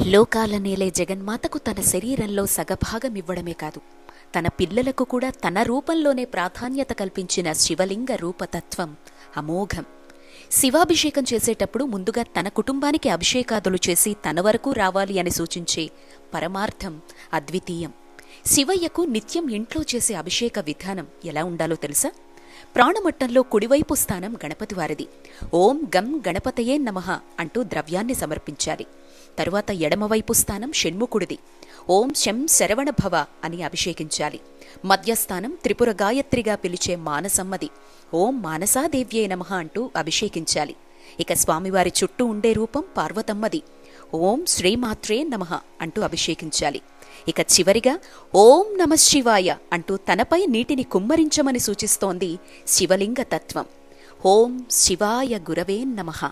లోకాలనేలే జగన్మాతకు తన శరీరంలో సగభాగం ఇవ్వడమే కాదు తన పిల్లలకు కూడా తన రూపంలోనే ప్రాధాన్యత కల్పించిన శివలింగ రూపతత్వం అమోఘం. శివాభిషేకం చేసేటప్పుడు ముందుగా తన కుటుంబానికి అభిషేకాదులు చేసి తన వరకు రావాలి అని సూచించే పరమార్థం అద్వితీయం. శివయ్యకు నిత్యం ఇంట్లో చేసే అభిషేక విధానం ఎలా ఉండాలో తెలుసా? ప్రాణమట్టంలో కుడివైపు స్థానం గణపతివారిది ఓం గం గణపతయే నమః అంటూ ద్రవ్యాన్ని సమర్పించాలి. తరువాత ఎడమవైపు స్థానం షణ్ముఖుడిది. ఓం శం శరవణ భవ అని అభిషేకించాలి. మధ్యస్థానం త్రిపుర గాయత్రిగా పిలిచే మానసమ్మది. ఓం మానసాదేవ్యే నమః అంటూ అభిషేకించాలి. ఇక స్వామివారి చుట్టూ ఉండే రూపం పార్వతమ్మది. ఓం శ్రీమాత్రే నమః అంటూ అభిషేకించాలి. ఇక చివరిగా ఓం నమ శివాయ అంటూ తనపై నీటిని కుమ్మరించమని సూచిస్తోంది శివలింగ తత్వం. ఓం శివాయ గురవే నమః.